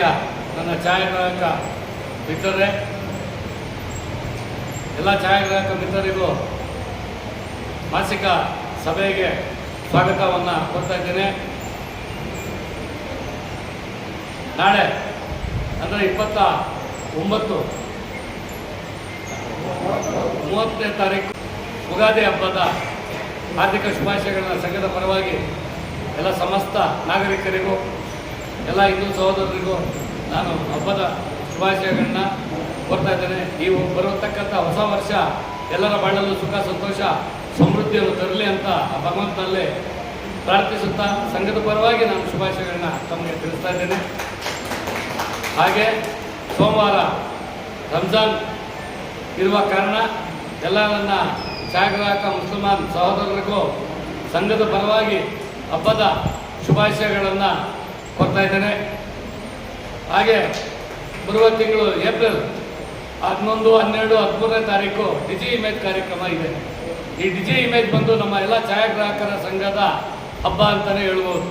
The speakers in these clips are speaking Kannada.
ಪ್ರೀತಿಯ ನನ್ನ ಛಾಯಾಗ್ರಾಹಕ ಮಿತ್ರರೇ. ಎಲ್ಲ ಛಾಯಾಗ್ರಾಹಕ ಮಿತ್ರರಿಗೂ ಮಾಸಿಕ ಸಭೆಗೆ ಸ್ವಾಗತವನ್ನು ಕೊಡ್ತಾ ಇದ್ದೇನೆ. ನಾಳೆ ಅಂದರೆ ಇಪ್ಪತ್ತ ಒಂಬತ್ತು, ಮೂವತ್ತನೇ ತಾರೀಕು ಯುಗಾದಿ ಹಬ್ಬದ ಹಾರ್ದಿಕ ಶುಭಾಶಯಗಳನ್ನು ಸಂಘದ ಪರವಾಗಿ ಎಲ್ಲ ಸಮಸ್ತ ನಾಗರಿಕರಿಗೂ ಎಲ್ಲ ಹಿಂದೂ ಸಹೋದರರಿಗೂ ನಾನು ಹಬ್ಬದ ಶುಭಾಶಯಗಳನ್ನ ಕೊಡ್ತಾ ಇದ್ದೇನೆ. ನೀವು ಬರತಕ್ಕಂಥ ಹೊಸ ವರ್ಷ ಎಲ್ಲರ ಬಾಳಲ್ಲೂ ಸುಖ, ಸಂತೋಷ, ಸಮೃದ್ಧಿಯನ್ನು ತರಲಿ ಅಂತ ಆ ಭಗವಂತನಲ್ಲಿ ಪ್ರಾರ್ಥಿಸುತ್ತಾ ಸಂಘದ ಪರವಾಗಿ ನಾನು ಶುಭಾಶಯಗಳನ್ನ ತಮಗೆ ತಿಳಿಸ್ತಾ ಇದ್ದೇನೆ. ಹಾಗೆ ಸೋಮವಾರ ರಂಜಾನ್ ಇರುವ ಕಾರಣ ಎಲ್ಲ ನನ್ನ ಛಾಯಾಗ್ರಾಹಕ ಮುಸಲ್ಮಾನ್ ಸಹೋದರರಿಗೂ ಸಂಘದ ಪರವಾಗಿ ಹಬ್ಬದ ಶುಭಾಶಯಗಳನ್ನು ಕೊಡ್ತಾ ಇದ್ದೇನೆ. ಹಾಗೆ ಬರುವ ತಿಂಗಳು ಏಪ್ರಿಲ್ ಹನ್ನೊಂದು, ಹನ್ನೆರಡು, ಹದಿಮೂರನೇ ತಾರೀಕು ಡಿಜಿ ಇಮೇಜ್ ಕಾರ್ಯಕ್ರಮ ಇದೆ. ಈ ಡಿಜಿ ಇಮೇಜ್ ಬಂದು ನಮ್ಮ ಎಲ್ಲ ಛಾಯಾಗ್ರಾಹಕರ ಸಂಘದ ಹಬ್ಬ ಅಂತಲೇ ಹೇಳ್ಬೋದು.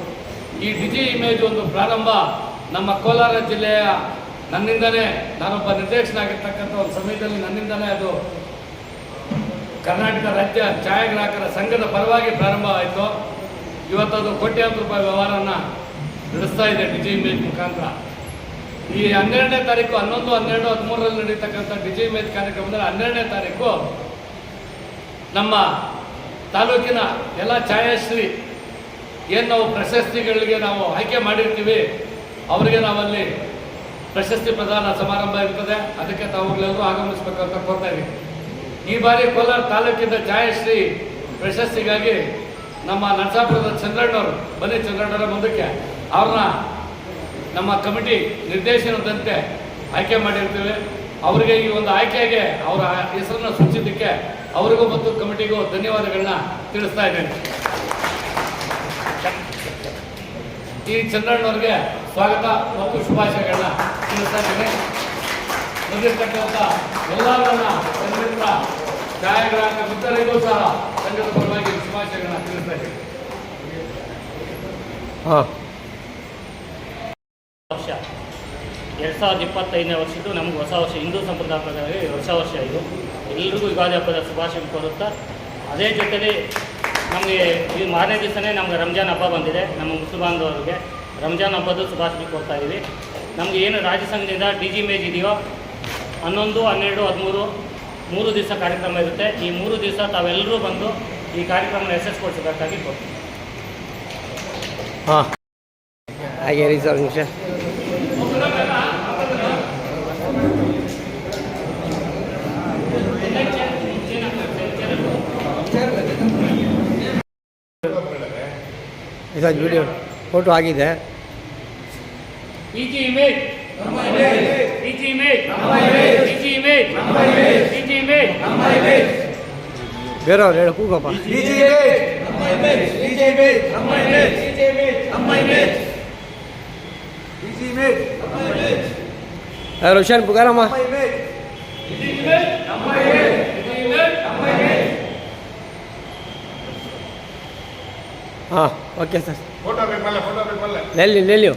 ಈ ಡಿಜಿ ಇಮೇಜ್ ಒಂದು ಪ್ರಾರಂಭ ನಮ್ಮ ಕೋಲಾರ ಜಿಲ್ಲೆಯ ನನ್ನಿಂದಲೇ ನಾನೊಬ್ಬ ನಿರ್ದೇಶನಾಗಿರ್ತಕ್ಕಂಥ ಒಂದು ಸಮಯದಲ್ಲಿ ನನ್ನಿಂದಲೇ ಅದು ಕರ್ನಾಟಕ ರಾಜ್ಯ ಛಾಯಾಗ್ರಾಹಕರ ಸಂಘದ ಪರವಾಗಿ ಪ್ರಾರಂಭವಾಯಿತು. ಇವತ್ತದು ಕೋಟ್ಯಾಂತರ ರೂಪಾಯಿ ವ್ಯವಹಾರನ ನಡೆಸ್ತಾ ಇದೆ ಡಿಜಿ ಮೇಜ್ ಮುಖಾಂತರ. ಈ ಹನ್ನೆರಡನೇ ತಾರೀಕು ಹನ್ನೊಂದು, ಹನ್ನೆರಡು, ಹದಿಮೂರರಲ್ಲಿ ನಡೀತಕ್ಕಂಥ ಡಿಜಿ ಮೇತ್ ಕಾರ್ಯಕ್ರಮದಲ್ಲಿ ಹನ್ನೆರಡನೇ ತಾರೀಕು ನಮ್ಮ ತಾಲೂಕಿನ ಎಲ್ಲ ಛಾಯಾಶ್ರೀ ಏನು ನಾವು ಪ್ರಶಸ್ತಿಗಳಿಗೆ ನಾವು ಆಯ್ಕೆ ಮಾಡಿರ್ತೀವಿ, ಅವರಿಗೆ ನಾವಲ್ಲಿ ಪ್ರಶಸ್ತಿ ಪ್ರದಾನ ಸಮಾರಂಭ ಇರ್ತದೆ. ಅದಕ್ಕೆ ತಾವುಗಳೆಲ್ಲರೂ ಆಗಮಿಸಬೇಕು ಅಂತ ಕೋರ್ತಾ ಈ ಬಾರಿ ಕೋಲಾರ ತಾಲೂಕಿನ ಛಾಯಾಶ್ರೀ ಪ್ರಶಸ್ತಿಗಾಗಿ ನಮ್ಮ ನರಸಾಪುರದ ಚಂದ್ರಣ್ಣವರು, ಬನ್ನಿ ಚಂದ್ರಣ್ಣರ ಮುಂದಕ್ಕೆ. ಅವ್ರನ್ನ ನಮ್ಮ ಕಮಿಟಿ ನಿರ್ದೇಶನದಂತೆ ಆಯ್ಕೆ ಮಾಡಿರ್ತೇವೆ. ಅವರಿಗೆ ಈ ಒಂದು ಆಯ್ಕೆಗೆ ಅವರ ಹೆಸರನ್ನು ಸೂಚಿಸಿದ್ದಕ್ಕೆ ಅವರಿಗೂ ಮತ್ತು ಕಮಿಟಿಗೂ ಧನ್ಯವಾದಗಳನ್ನ ತಿಳಿಸ್ತಾ ಇದ್ದೇನೆ. ಈ ಚಂದ್ರಣ್ಣವ್ರಿಗೆ ಸ್ವಾಗತ ಮತ್ತು ಶುಭಾಶಯಗಳನ್ನ ತಿಳಿಸ್ತಾ ಇದ್ದೇನೆ. ಬಂದಿರ್ತಕ್ಕಂಥ ಎಲ್ಲರನ್ನ ಸಂಘದ ಛಾಯಾಗ್ರಾಹಕ ಮಿತ್ರರಿಗೂ ಸಹ ಸಂಘದ ಪರವಾಗಿ ಶುಭಾಶಯಗಳನ್ನ ತಿಳಿಸ್ತಾ ಇದ್ದೇನೆ. ಎರಡು ಸಾವಿರದ ಇಪ್ಪತ್ತೈದನೇ ವರ್ಷದ್ದು ನಮ್ಗೆ ಹೊಸ ವರ್ಷ, ಹಿಂದೂ ಸಂಪ್ರದಾಯ ಪ್ರಕಾರ ಹೊಸ ವರ್ಷ ಇದು. ಎಲ್ರಿಗೂ ಯುಗಾದಿ ಹಬ್ಬದ ಶುಭಾಶಯ ಕೋರುತ್ತಾ, ಅದೇ ಜೊತೆಲಿ ನಮಗೆ ಈ ಮಾರನೇ ದಿವಸನೇ ನಮ್ಗೆ ರಂಜಾನ್ ಹಬ್ಬ ಬಂದಿದೆ, ನಮ್ಮ ಮುಸಲ್ಮಾನದವರಿಗೆ ರಂಜಾನ್ ಹಬ್ಬದ ಶುಭಾಶಯ ಕೊಡ್ತಾ ಇದ್ದೀವಿ. ನಮಗೆ ಏನು ರಾಜ್ಯ ಸಂಘದಿಂದ ಡಿ ಜಿ ಮೇಜ್ ಇದೆಯೋ, ಹನ್ನೊಂದು, ಹನ್ನೆರಡು, ಹದಿಮೂರು, ಮೂರು ದಿವಸ ಕಾರ್ಯಕ್ರಮ ಇರುತ್ತೆ. ಈ ಮೂರು ದಿವಸ ತಾವೆಲ್ಲರೂ ಬಂದು ಈ ಕಾರ್ಯಕ್ರಮನ ಯಶಸ್ವಿಗೊಳಿಸಬೇಕಾಗಿ ಕೊಡ್ತೀವಿ ಹಾಂ. ಹಾಗೆ ರೀ ಸರ್ ಇದು ವಿಡಿಯೋ ಫೋಟೋ ಆಗಿದೆ digi image digi image digi image digi image ಬೇರೆಯವ್ರು ಹೇಳಿ ಕೂಗಪ್ಪ ಯಾರು ಹುಷಾರ್ ಪುಗಾರಮ್ಮ ಹಾಂ ಓಕೆ ಸರ್. ಫೋಟೋ ಬೇಕು ಮಲ್ಲ ಫೋಟೋ ಬೇಕು ಮಲ್ಲ ನೆಲ್ಲಿ ನೆಲ್ಲಿಯು